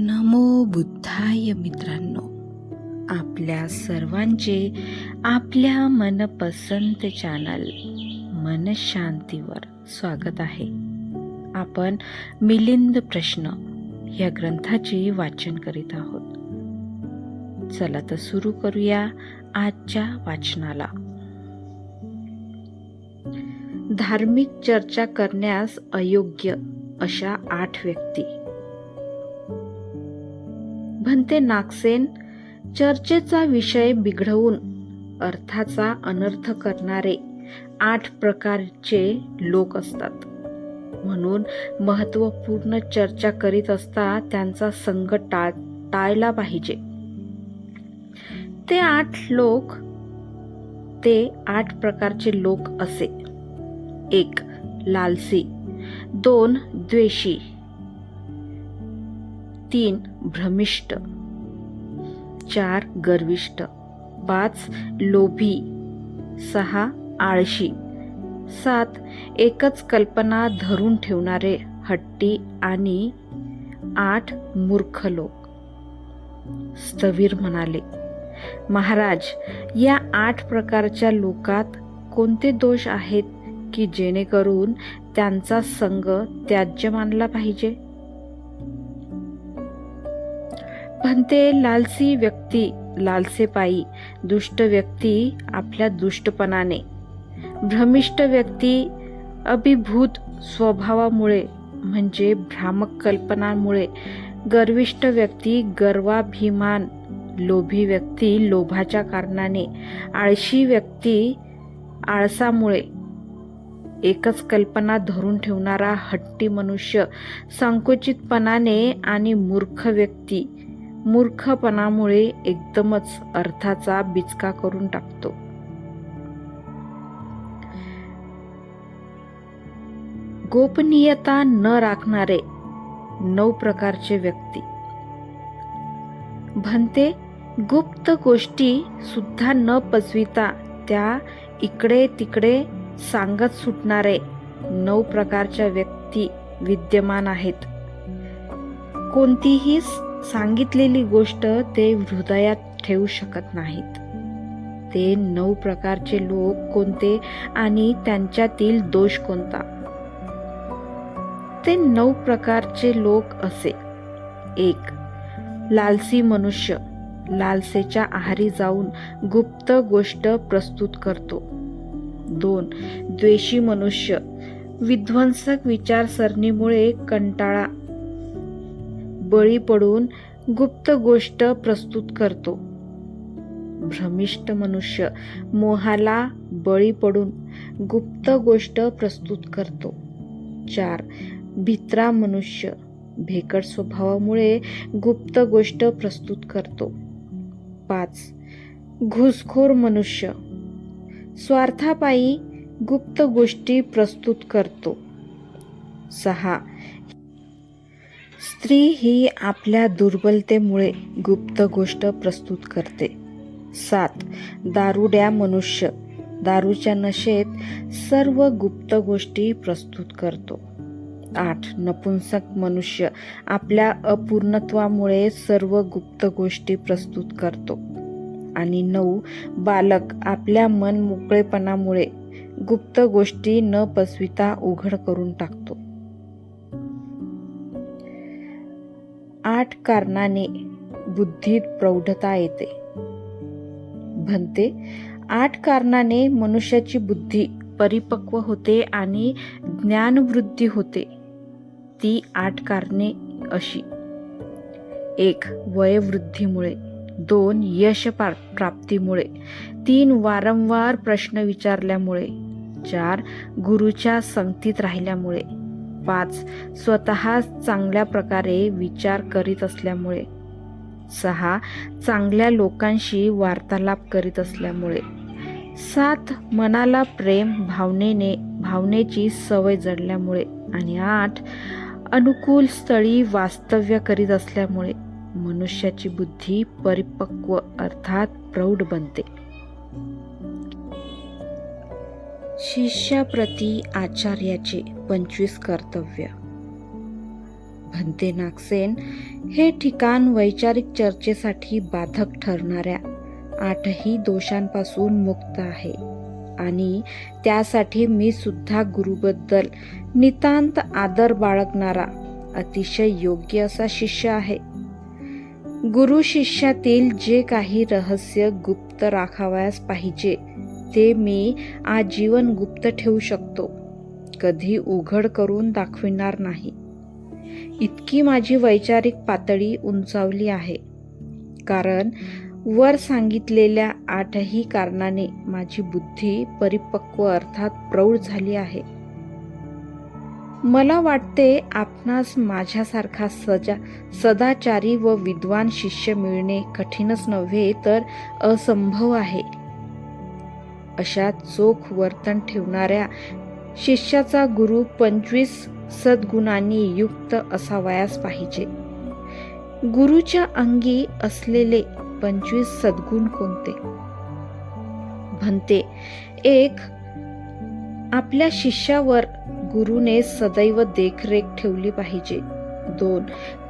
नमो बुद्धाय मित्रांनो. आपल्या सर्वांचे आपल्या मनपसंत चॅनल मनशांतीवर स्वागत आहे. आपण मिलिंद प्रश्न या ग्रंथाचे वाचन करीत आहोत. चला तर सुरू करूया आजच्या वाचनाला. धार्मिक चर्चा करण्यास अयोग्य अशा आठ व्यक्ती. म्हणते नागसेन चर्चेचा विषय बिघडवून अर्थाचा अनर्थ करणारे आठ प्रकारचे लोक असतात. म्हणून महत्त्वपूर्ण चर्चा करीत असता त्यांचा संग टाळ टाळला पाहिजे. ते आठ लोक ते आठ प्रकारचे लोक असे. एक लालसी. दोन द्वेषी. तीन भ्रमिष्ट चार गर्विष्ट पाच लोभी सहा आळशी सात एकच कल्पना धरून ठेवणारे हट्टी आणि आठ मूर्ख लोक. स्थवीर म्हणाले महाराज या आठ प्रकारच्या लोकात कोणते दोष आहेत की जेणेकरून त्यांचा संग त्याज्य मानला पाहिजे? म्हणते लालसी व्यक्ती लालसेपायी दुष्ट व्यक्ती आपल्या दुष्टपणाने. भ्रमिष्ट व्यक्ती अभिभूत स्वभावामुळे म्हणजे भ्रामक कल्पनांमुळे गर्विष्ट व्यक्ती गर्वाभिमान लोभी व्यक्ती लोभाच्या कारणाने आळशी व्यक्ती आळसामुळे. एकच कल्पना धरून ठेवणारा हट्टी मनुष्य संकुचितपणाने आणि मूर्ख व्यक्ती मूर्खपणामुळे एकदमच अर्थाचा बिचका करून टाकतो. गोपनीयता न राखणारे नऊ प्रकारचे व्यक्ती. म्हणते गुप्त गोष्टी सुद्धा न पचविता त्या इकडे तिकडे सांगत सुटणारे नऊ प्रकारच्या व्यक्ती विद्यमान आहेत. कोणतीही सांगितलेली गोष्ट ते हृदयात ठेवू शकत नाहीत. ते नऊ प्रकारचे लोक कोणते आणि त्यांच्यातील दोष कोणता? ते नऊ प्रकारचे लोक असे. एक लालसी मनुष्य. लालसेच्या आहारी जाऊन गुप्त गोष्ट प्रस्तुत करतो. दोन द्वेषी मनुष्य. विध्वंसक विचारसरणीमुळे कंटाळा बळी पडून गुप्त गोष्ट प्रस्तुत करतो. भ्रमिष्ट मनुष्य मोहाला बळी पडून गुप्त गोष्ट प्रस्तुत करतो. चार भित्रा मनुष्य भेकड स्वभावामुळे गुप्त गोष्ट प्रस्तुत करतो. पाच घुसखोर मनुष्य स्वार्थापायी गुप्त गोष्टी प्रस्तुत करतो. सहा स्त्री ही आपल्या दुर्बलतेमुळे गुप्त गोष्ट प्रस्तुत करते. सात दारुड्या मनुष्य. दारूच्या नशेत सर्व गुप्त गोष्टी प्रस्तुत करतो. आठ नपुंसक मनुष्य आपल्या अपूर्णत्वामुळे सर्व गुप्त गोष्टी प्रस्तुत करतो. आणि नऊ बालक आपल्या मन मोकळेपणामुळे गुप्त गोष्टी न पसविता उघड करून टाकतो. आठ कारणाने बुद्धीत प्रौढता येते. म्हणते आठ कारणाने मनुष्याची बुद्धी परिपक्व होते आणि ज्ञानवृद्धी होते. ती आठ कारणे अशी. एक वयवृद्धीमुळे. दोन यश प्राप्तीमुळे. तीन वारंवार प्रश्न विचारल्यामुळे. चार गुरुच्या संगतीत राहिल्यामुळे. पाच स्वतः चांगल्या प्रकारे विचार करीत असल्यामुळे. सहा चांगल्या लोकांशी वार्तालाप करीत असल्यामुळे. सात मनाला प्रेम भावनेने भावनेची सवय जडल्यामुळे. आणि आठ अनुकूल स्थळी वास्तव्य करीत असल्यामुळे. मनुष्याची बुद्धी परिपक्व अर्थात प्रौढ बनते. शिष्याप्रती आचार्याचे पंचवीस कर्तव्य. भंते नागसेन हे ठिकाण वैचारिक चर्चेसाठी बाधक ठरणाऱ्या आठही दोषांपासून मुक्त आहे. आणि त्यासाठी मी सुद्धा गुरुबद्दल नितांत आदर बाळगणारा अतिशय योग्य असा शिष्य आहे. गुरु शिष्यातील जे काही रहस्य गुप्त राखावयास पाहिजे ते मी आजीवन गुप्त ठेवू शकतो. कधी उघड करून दाखविणार नाही. इतकी माझी वैचारिक पातळी उंचावली आहे. कारण वर सांगितलेल्या आठही कारणाने माझी बुद्धी परिपक्व अर्थात प्रौढ झाली आहे. मला वाटते आपणास माझ्यासारखा सजा सदाचारी व विद्वान शिष्य मिळणे कठीणच नव्हे तर असंभव आहे. अशा चोख वर्तन ठेवणाऱ्या शिष्याचा गुरु पंचवीस सद्गुणांनी युक्त असावयास पाहिजे. गुरुच्या अंगी असलेले पंचवीस सद्गुण कोणते? म्हणते एक आपल्या शिष्यावर गुरुने सदैव देखरेख ठेवली पाहिजे. दोन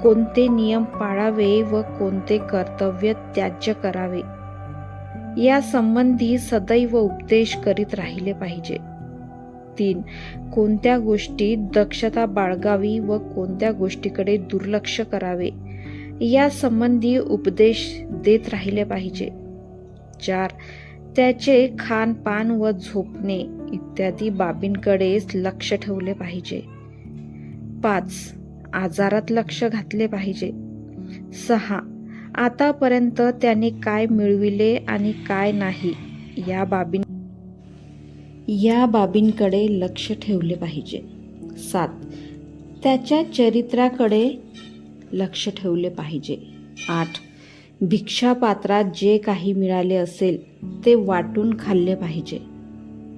कोणते नियम पाळावे व कोणते कर्तव्य त्याज्य करावे. या संबंधी सदैव उपदेश करीत राहिले पाहिजे. तीन कोणत्या गोष्टीत दक्षता बाळगावी व कोणत्या गोष्टीकडे दुर्लक्ष करावे? या संबंधी उपदेश देत राहिले पाहिजे. चार त्याचे खानपान व झोपणे इत्यादी बाबींकडेच लक्ष ठेवले पाहिजे. पाच आजारात लक्ष घातले पाहिजे. सहा आतापर्यंत त्याने काय मिळविले आणि काय नाही या बाबीं या बाबींकडे लक्ष ठेवले पाहिजे. सात. त्याच्या चरित्राकडे लक्ष ठेवले पाहिजे. आठ. भिक्षापात्रात जे काही मिळाले असेल ते वाटून खाल्ले पाहिजे.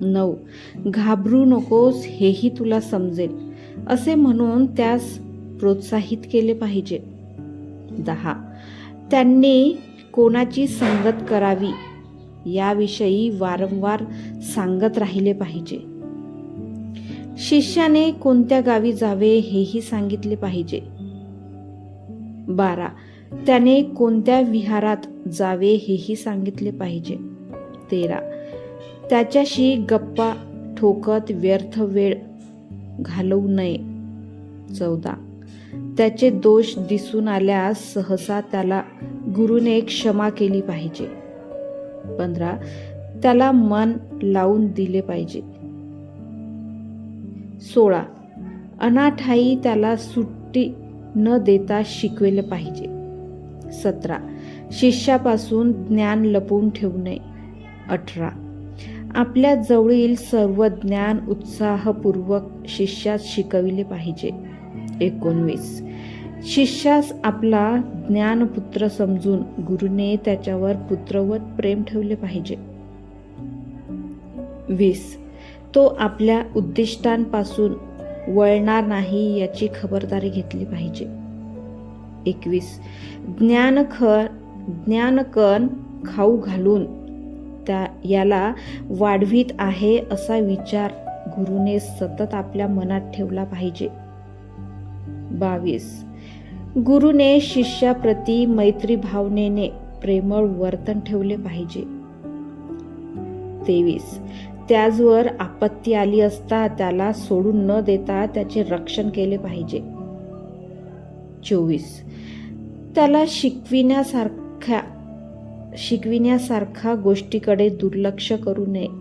नऊ. घाबरू नकोस हेही तुला समजेल. असे म्हणून त्यास प्रोत्साहित केले पाहिजे. दहा. त्यांनी कोणाची संगत करावी याविषयी वारंवार सांगत राहिले पाहिजे. शिष्याने कोणत्या गावी जावे हेही सांगितले पाहिजे. बारा. त्याने कोणत्या विहारात जावे हेही सांगितले पाहिजे. तेरा. त्याच्याशी गप्पा ठोकत व्यर्थ वेळ घालवू नये. चौदा. त्याचे दोष दिसून आल्यास सहसा त्याला गुरुने क्षमा केली पाहिजे. पंधरा त्याला मन लावून दिले पाहिजे. सोळा अनाठाई त्याला सुट्टी न देता शिकवेले पाहिजे. सतरा शिष्यापासून ज्ञान लपवून ठेवू नये. अठरा आपल्या जवळील सर्व ज्ञान उत्साहपूर्वक शिष्यात शिकविले पाहिजे. एकोणवीस. शिष्यास आपला ज्ञानपुत्र समजून गुरुने त्याच्यावर पुत्रवत प्रेम ठेवले पाहिजे. वीस. तो आपल्या उद्दिष्टांपासून वळणार नाही याची खबरदारी घेतली पाहिजे. एकवीस. ज्ञानख ज्ञानकण खाऊ घालून त्या याला वाढवीत आहे असा विचार गुरुने सतत आपल्या मनात ठेवला पाहिजे. बावीस. गुरुने शिष्याप्रती मैत्री भावनेने प्रेमळ वर्तन ठेवले पाहिजे. तेवीस. त्याचवर आपत्ती आली असता त्याला सोडून न देता त्याचे रक्षण केले पाहिजे. चोवीस. त्याला शिकविण्यासारख्या शिकविण्यासारख्या गोष्टीकडे दुर्लक्ष करू नये.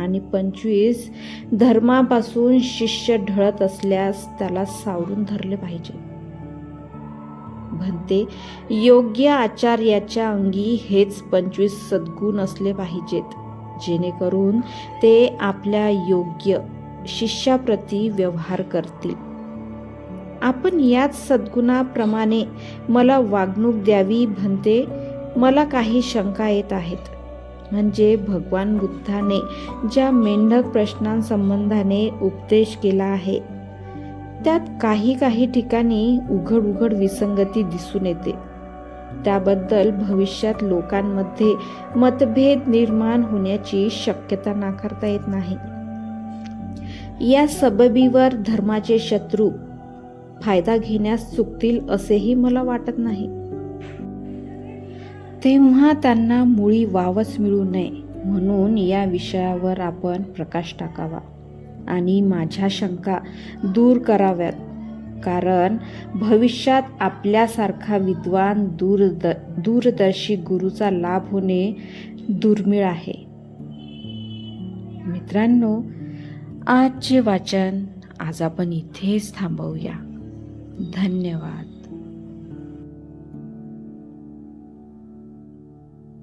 आणि पंचवीस धर्मापासून शिष्य ढळत असल्यास त्याला सावरून धरले पाहिजे. म्हणते योग्य आचार्याच्या अंगी हेच पंचवीस सद्गुण असले पाहिजेत जेणेकरून ते आपल्या योग्य शिष्याप्रती व्यवहार करतील. आपण याच सद्गुणाप्रमाणे मला वागणूक द्यावी म्हणते मला काही शंका येत आहेत. म्हणजे भगवान बुद्धाने ज्या मेंढक प्रश्नांसंबंधाने उपदेश केला आहे त्यात काही काही ठिकाणी उघड उघड विसंगती दिसून येते. त्याबद्दल भविष्यात लोकांमध्ये मतभेद निर्माण होण्याची शक्यता नाकारता येत नाही. या सबबीवर धर्माचे शत्रू फायदा घेण्यास चुकतील असेही मला वाटत नाही. तेव्हा त्यांना मुळी वावच मिळू नये म्हणून या विषयावर आपण प्रकाश टाकावा आणि माझ्या शंका दूर कराव्यात. कारण भविष्यात आपल्यासारखा विद्वान दूरद दूरदर्शी गुरुचा लाभ होणे दुर्मिळ आहे. मित्रांनो आजचे वाचन आज आपण इथेच थांबवूया. धन्यवाद.